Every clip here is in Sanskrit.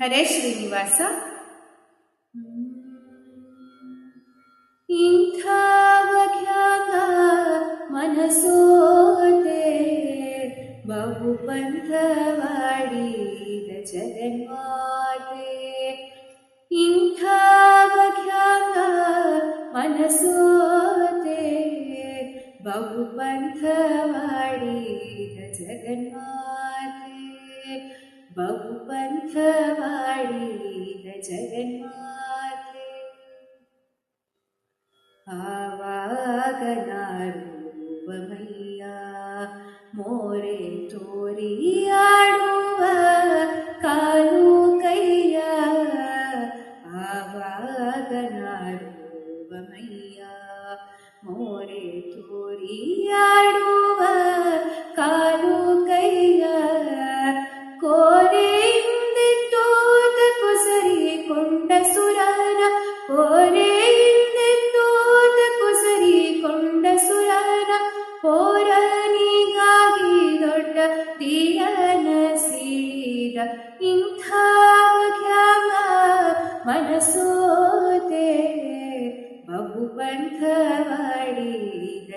ಹರೇ ಶ್ರೀನಿವಾಸ ಇಂಥ ಬಗ್ಯಾಗ ಮನಸೋತೆ ಬಹು ಪಂಥವಾಡಿದ ಜಗನ್ಮಾತೆ ಇಂಥ ಬಗ್ಯಾಗ ಮನಸೋತೆ ಬಹು ಪಂಥವಾಡಿದ ಜಗನ್ಮಾತೆ बहुपन्थवाणीन जगन्माते आवागनारूपमय्या मोरे तोरियाडुव कालु कैया आवागनारूपमय्या मोरे तोरियाडुव ಪಂಥವಾಡಿದ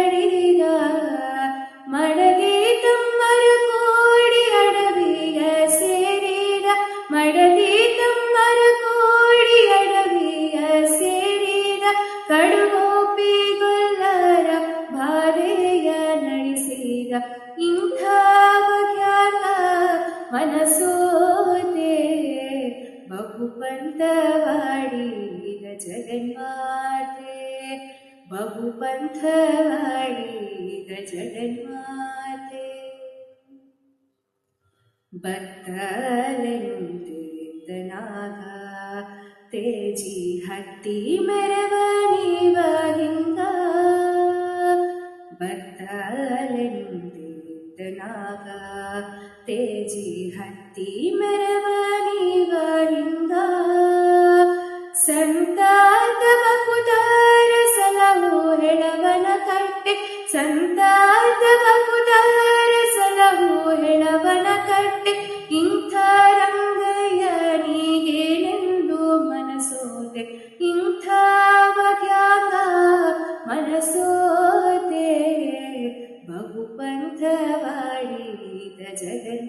ಕಡುಗೋಪಿ ಗೊಲ್ಲರ ಬಾಧೆಯ ನಡೆಸಿದ ಇಂಥ ಬಗ್ಯಾಗ ಮನಸೋತೆ ಬಹು ಪಂಥವಾಡಿದ ಜಗನ್ಮಾತೆ ಬಹು ಪಂಥವಾಡಿದ ಜಗನ್ಮಾತೆ ಬತ್ತಲೆನುಂತಿದ್ದನಾಗ ತೇಜಿ तेजी हती मरवारिङ्गीतनाग तेजी हती मरवाणी वारिङ्गादुदारसन कट्टे। कट् सन्तरसलोळवन कट्टे।